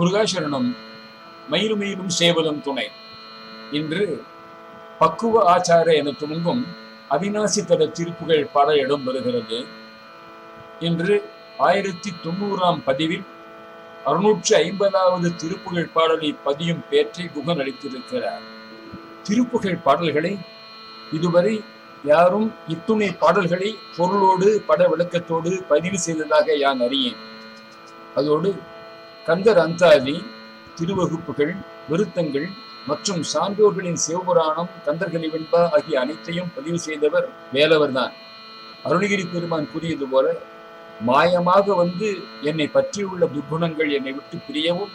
முருகாசரணம் மயிலும் மயிலும் சேவலும் துணை. இன்று பக்குவ ஆச்சார என துவங்கும் அவிநாசி தர திருப்புகள் பாட இடம் வருகிறது. இன்று ஆயிரத்தி தொண்ணூறாம் பதிவில் அறுநூற்று ஐம்பதாவது திருப்புகழ் பாடலை பதியும் பேற்றை குகன் அளித்திருக்கிறார். திருப்புகழ் பாடல்களை இதுவரை யாரும் இத்துணை பாடல்களை பொருளோடு பட விளக்கத்தோடு பதிவு செய்ததாக யான் அறியேன். அதோடு கந்தர் அந்தாதி திருவகுப்புகள் விருத்தங்கள் மற்றும் சான்றோர்களின் சிவபுராணம் கந்தர்கலி வெண்பா ஆகிய அனைத்தையும் பதிவு செய்தவர் வேலவர்தான். அருணகிரி பெருமான் கூறியது போல மாயமாக வந்து என்னை பற்றியுள்ள துர்குணங்கள் என்னை விட்டு பிரியவும்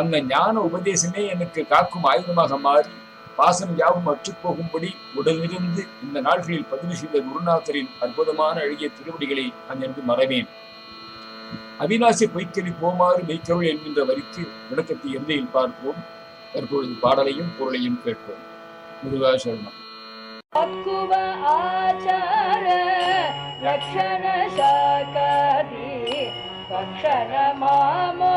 அந்த ஞான உபதேசமே எனக்கு காக்கும் ஆயுதமாக மாறி பாசம் யாவும் அற்றுப்போகும்படி உடனிருந்து இந்த நாள்களில் பதிவு செய்த குருநாதரின் அற்புதமான அழகிய திருவடிகளை நான் என்று மறவேன். அவிநாசி பொய்க்கறி போமாறு மெய்க்கருள் என்கின்ற வரிக்கு விளக்கத்தை இறுதியில் பார்ப்போம். தற்பொழுது பாடலையும் பொருளையும் கேட்போம். முருகா சரணம். பக்குவ ஆச்சார பக்ஷண மாமோ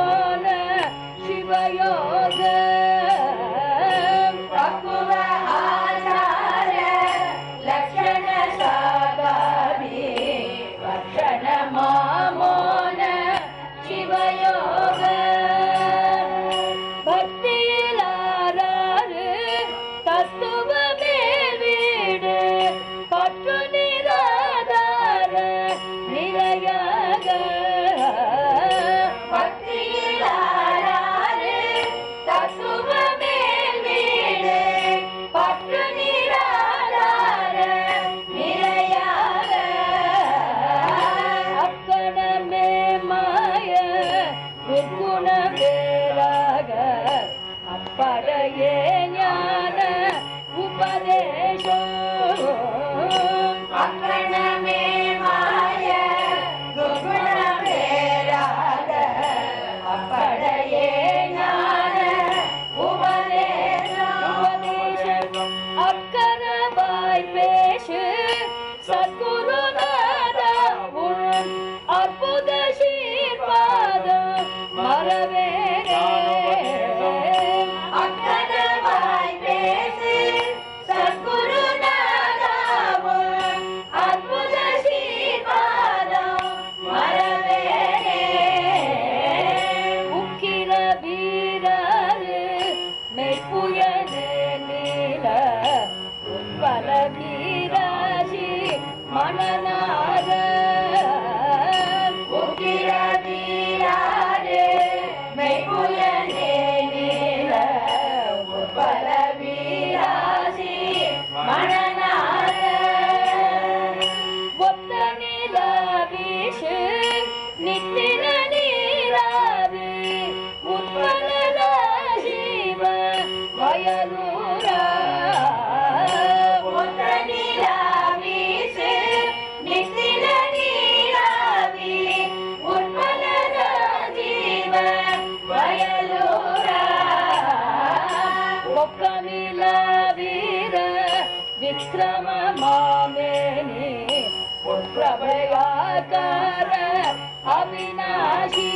படையே. कमिलवीर विक्रम मामेनि प्रभय आगार अविनाशी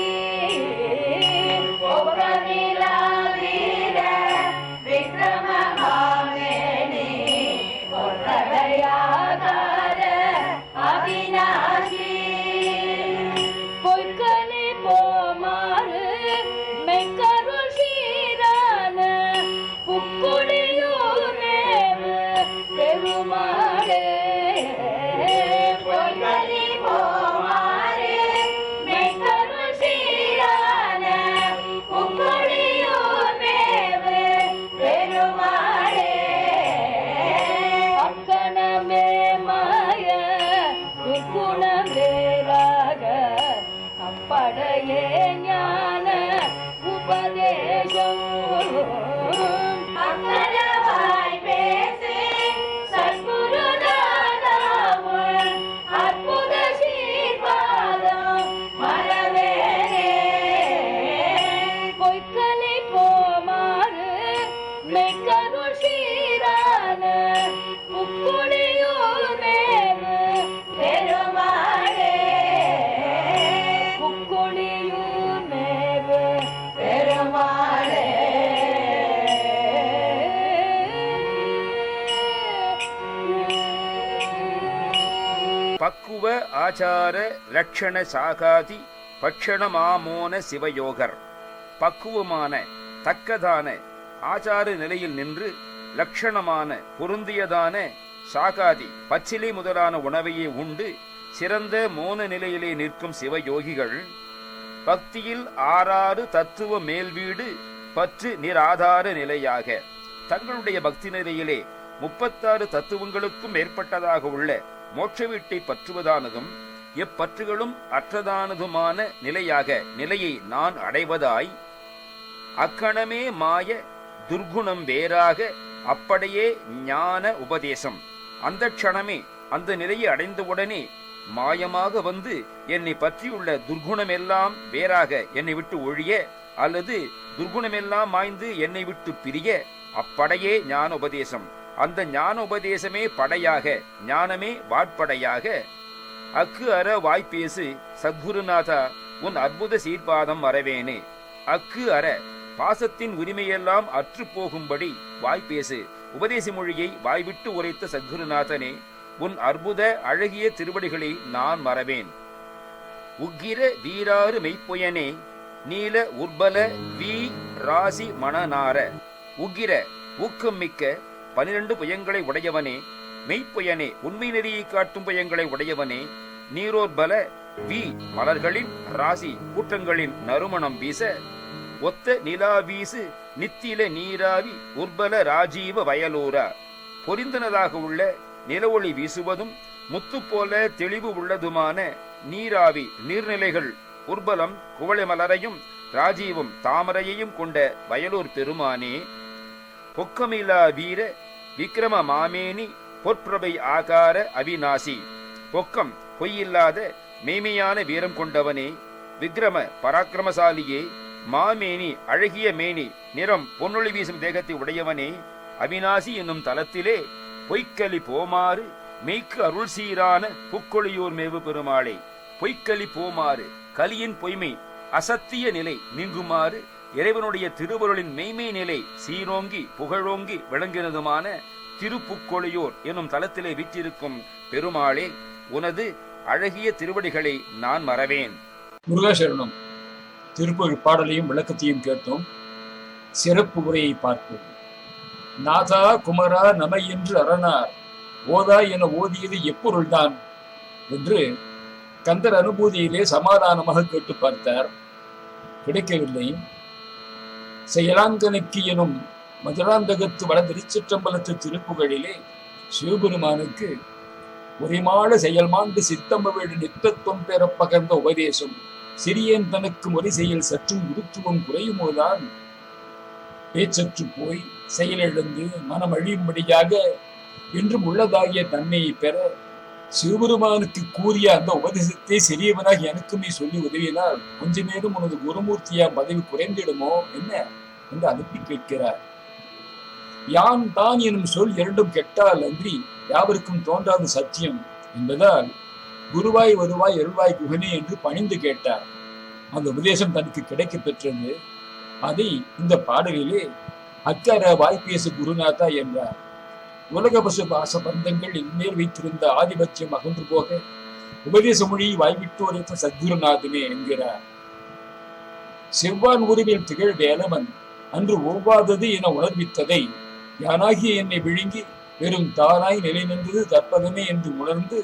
प्रमला वीर वमीप्रभया अविना பக்குவ ஆச்சார லட்சண சாகாதி பட்சணமாமோன சிவயோகர். பக்குவமான தக்கதான ஆச்சார நிலையில் நின்று லட்சணமான பொருந்தியதான சாகாதி பச்சிலை முதலான உணவையே உண்டு சிறந்த மோன நிலையிலே நிற்கும் சிவயோகிகள். பக்தியில் ஆறாறு தத்துவ மேல்வீடு பற்று நிராதார நிலையாக. தங்களுடைய பக்தி நிலையிலே முப்பத்தாறு தத்துவங்களுக்கும் மேற்பட்டதாக உள்ள மோட்ச வீட்டை பற்றுவதானதும் எப்பற்றுகளும் அற்றதானதுமான நிலையாக நிலையை நான் அடைவதாய் அக்கணமே மாய துர்குணம் வேறாக அப்படியே ஞான உபதேசம். அந்த க்ஷணமே அந்த நிலையை அடைந்தவுடனே மாயமாக வந்து என்னை பற்றியுள்ள துர்குணமெல்லாம் வேறாக என்னை விட்டு ஒழிய அல்லது துர்குணமெல்லாம் மாய்ந்து என்னை விட்டு பிரிய அப்படையே ஞான உபதேசம். அந்த ஞான உபதேசமே படையாக ஞானமே வாட்படையாக. அக்கு அற வாய்ப்பேசு சத்குருநாதா உன் அற்புத சீர்பாதம் வரவேனே. அக்கு அற பாசத்தின் உரிமையெல்லாம் அற்று போகும்படி வாய்ப்பேசு உபதேச மொழியை வாய்விட்டு உரைத்த சத்குருநாதனே உன் அற்புத அழகிய திருவடிகளை நான் மறவேன். உக்கிர வீராறு மெய்ப்பொயனே நீல உர்பல வி ராசி மணநார உக்கிர ஊக்கம் மிக்க பனிரெண்டு புயங்களை உடையவனே மெய்ப்பயனே உண்மை நெறியை காட்டும் புயங்களை உடையவனே நீரோர்பல வி மலர்களின் ராசி கூட்டங்களின் நறுமணம் வீச ஒத்த நிலா வீசு நித்தில நீராவி உர்பல ராஜீவ வயலூரா. பொரிந்தனதாக உள்ள நிலவொளி வீசுவதும் முத்து போல தெளிவு உள்ளதுமான நீராவி நீர்நிலைகள் உர்பலம் குவளை மலரையும் ராஜீவம் தாமரையையும் கொண்ட வயலூர் பெருமானே பொக்கமிலா வீர விக்ரம மாமேனி பொற்பிரபை ஆகார அவிநாசி. பொக்கம் பொய்யில்லாத மேமையான வீரம் கொண்டவனே விக்ரம பராக்கிரமசாலியே மாமேனி அழகிய மேனி நிறம் பொன்னொழி வீசும் தேகத்தை உடையவனே அவிநாசி என்னும் தலத்திலே பொய்க்கலி போமாறு மெய்க்கு அருள் சீரான புக்கொழியூர் மேவு பெருமாளே. பொய்க்கலி போமாறு கலியின் பொய்மை அசத்திய நிலை நீங்குமாறு இறைவனுடைய திருவருளின் மெய்மை நிலை சீரோங்கி புகழோங்கி விளங்கினதுமான திருப்புக்கொழியூர் என்னும் தலத்திலே வீற்றிருக்கும் பெருமாளே உனது அழகிய திருவடிகளை நான் மறவேன். முருகாசரணம். திருப்பூர் பாடலையும் விளக்கத்தையும் கேட்டோம். சிறப்பு உரையை பார்ப்போம். நாதா குமரா நம என்று அரணார். ஓதா என ஓதியது எப்பொருள்தான்? என்று கந்தர் அனுபூதியிலே சமாதானமாக கேட்டு பார்த்தார். கிடைக்கவில்லை. செயலாங்கனுக்கு எனும் மதுராந்தகத்து வட திருச்சிற்றம்பலத்து திருப்புகழிலே சிவபெருமானுக்கு உரிமாட செயல்மாண்டு சித்தம்பவேடு நித்தத்துவம் பெற பகர்ந்த உபதேசம். சிறியன் தனக்கு முறை செயல் சற்றும் உருத்துவம் குறையுமோதான். பேச்சற்று போய் செயலிழந்து மனம் அழியும்படியாக என்றும் உள்ளதாகிய தன்மையை பெற சிவபெருமானுக்கு கூறிய அந்த உபதேசத்தை சிறியவனாக எனக்குமே சொல்லி உதவினால் கொஞ்சமேலும் உனது குருமூர்த்தியா பதவி குறைந்திடுமோ? என்ன? என்று அனுப்பி கேட்கிறார். யான் தான் எனும் சொல் இரண்டும் கெட்டால் அன்றி யாவருக்கும் தோன்றாத சத்தியம் என்பதால் குருவாய் வருவாய் எருள்வாய் குகனே என்று பணிந்து கேட்டார். அந்த உபதேசம் தனக்கு கிடைக்க பெற்றது. அதை இந்த பாடலிலே அக்கர வாய்ப்பேசு குருநாதா என்றார். உலக பசு பாச பந்தங்கள் இன்மேல் வைத்திருந்த ஆதிபத்தியம் அகன்று போக உபதேச மொழியை வாய்விட்டு உரைத்த சத்குருநாதனே என்கிறார். செவ்வான் உருவில் திகழ் வேலவன் அன்று ஒவ்வாதது என உணர்வித்ததை யானாகிய என்னை விழுங்கி வெறும் தானாய் நிலை நின்றது தற்பதமே என்று உணர்ந்து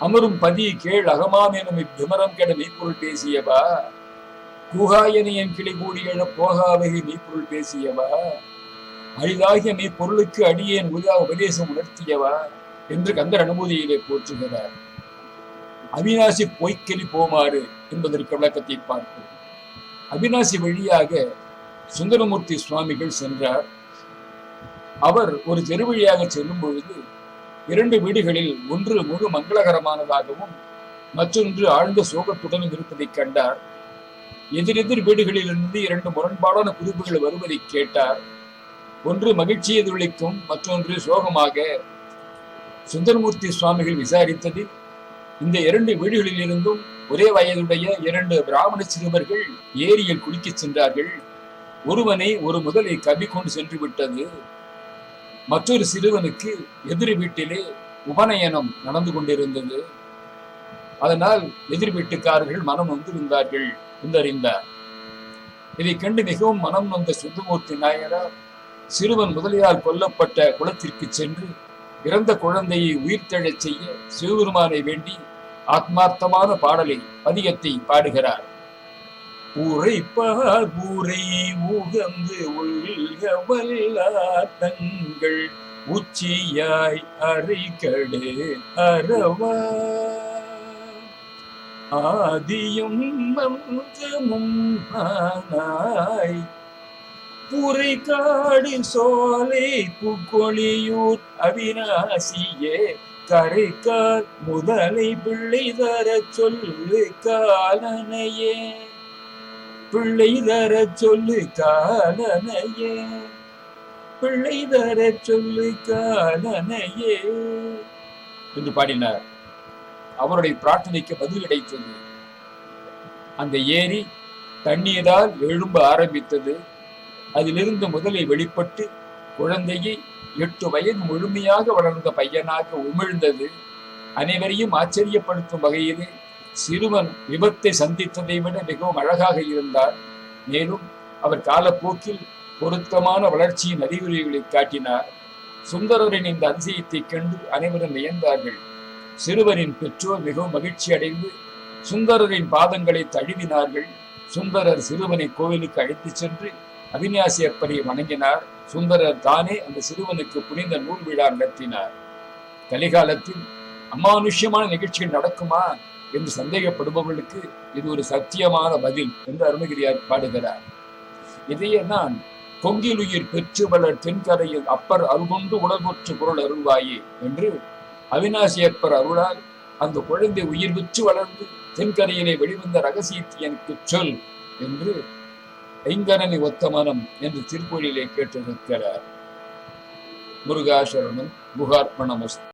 அமரும் பதியை கேள் அகமாம் எனும் இவ்விமரம் கெட மெய்ப்பொருள் பேசியவா? கூகாயனையின் கிளை கூடி எழ போகாவகை மெய்ப்பொருள் பேசியவா? அரிதாகிய பொருளுக்கு அடியேன் உதா உபதேசம் உணர்த்தியவா என்று கந்தர் அனுமதியிலே போற்றுகிறார். அவிநாசி பொய்க்கெளி போமாறு என்பதற்கு விளக்கத்தை பார்ப்போம். அவிநாசி வழியாக சுந்தரமூர்த்தி சுவாமிகள் சென்றார். அவர் ஒரு தெரு வழியாக செல்லும் பொழுது இரண்டு வீடுகளில் ஒன்று முழு மங்களகரமானதாகவும் மற்றொன்று ஆழ்ந்த சோகத்துடனும் இருப்பதைக் கண்டார். எதிரெதிர் வீடுகளிலிருந்து இரண்டு முரண்பாடான குறிப்புகள் வருவதை கேட்டார். ஒன்று மகிழ்ச்சியை துளிக்கும் மற்றொன்று சோகமாக. சுந்தரமூர்த்தி சுவாமிகள் விசாரித்தது. இந்த இரண்டு வீடுகளில் இருந்தும் ஒரே வயதுடைய இரண்டு பிராமண சிறுவர்கள் ஏரியில் குளிக்கச் சென்றார்கள். ஒருவனை ஒரு முதலை கவி கொண்டு சென்று விட்டது. மற்றொரு சிறுவனுக்கு எதிர் வீட்டிலே உபநயனம் நடந்து கொண்டிருந்தது. அதனால் எதிர் வீட்டுக்காரர்கள் மனம் வந்திருந்தார்கள் என்றறிந்தார் இதை கண்டு மிகவும் மனம் வந்த சுந்தமூர்த்தி நாயனார் சிறுவன் முதலியார் கொல்லப்பட்ட குளத்திற்கு சென்று இறந்த குழந்தையை உயிர்த்தெழச் செய்ய சிவபெருமானை வேண்டி ஆத்மார்த்தமான பாடலை பதிகத்தை பாடுகிறார். உரைப்பார் ஊரை உகந்து உள்க வல்லார் தங்கள் உச்சியாய் அரைக்கடு அறவா. ஆதியும் மந்தமும் ஆனாய் புரை சோலை புக்கொழியூர் அவிநாசியே கரைக்கால் முதலை பிள்ளை தர சொல்லு காலனையே. பிள்ளை தர சொல்லு காலனையே. பிள்ளை தர சொல்லு காலனையே. என்று பாடினார். அவருடைய பிரார்த்தனைக்கு பதில் கிடைத்தது அந்த ஏரி தண்ணீரால் எழும்ப ஆரம்பித்தது. அதிலிருந்து முதலை வெளிப்பட்டு குழந்தையை எட்டு வயது முழுமையாக வளர்ந்த பையனாக உமிழ்ந்தது. அனைவரையும் ஆச்சரியப்படுத்தும் வகையில் சிறுவன் விபத்தை சந்தித்ததை விட மிகவும் அழகாக இருந்தார். மேலும் அவர் காலப்போக்கில் பொருத்தமான வளர்ச்சியின் அறிகுறிகளை காட்டினார். சுந்தரரின் இந்த அதிசயத்தை கண்டு அனைவரும் வியந்தார்கள். சிறுவரின் பெற்றோர் மிகவும் மகிழ்ச்சி அடைந்து சுந்தரரின் பாதங்களை தழுவினார்கள். சுந்தரர் சிறுவனை கோவிலுக்கு அழைத்துச் சென்று அவிநாசி அப்பரை வணங்கினார். சுந்தரர் தானே அந்த சிறுவனுக்கு புனித நூல் விழா நடத்தினார். கலிகாலத்தில் அமானுஷ்யமான நிகழ்ச்சிகள் நடக்குமா என்று சந்தேகப்படுபவர்களுக்கு இது ஒரு சத்தியமான பதில் என்று அருணகிரியார் பாடுகிறார். இதையே நான் பொங்கிலுயிர் பெற்று வளர் தென்கரையில் அப்பர் அருகொண்டு உடல்பொற்று பொருள் அருள்வாயே என்று அவிநாசி அப்பர் அருளால் அந்த குழந்தை உயிர் பெற்று வளர்ந்து தென்கரையிலே வெளிவந்த ரகசியத்தை எனக்கு சொல் என்று ஐங்கரணி ஒத்தமனம் என்று திருப்பொழிலே கேட்டிருக்கிறார். முருகாசரணம் முகார்ப்பணமஸ்து